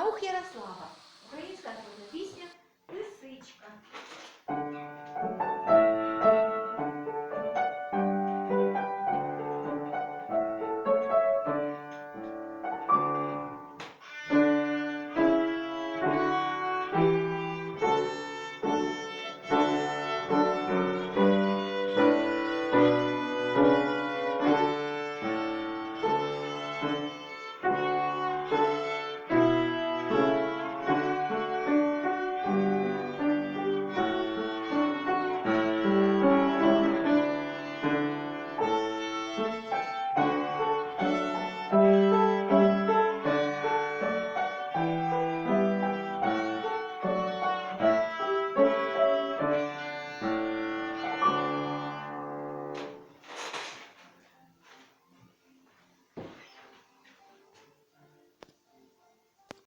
Наух Ярослава. Українська народна пісня Лисичка.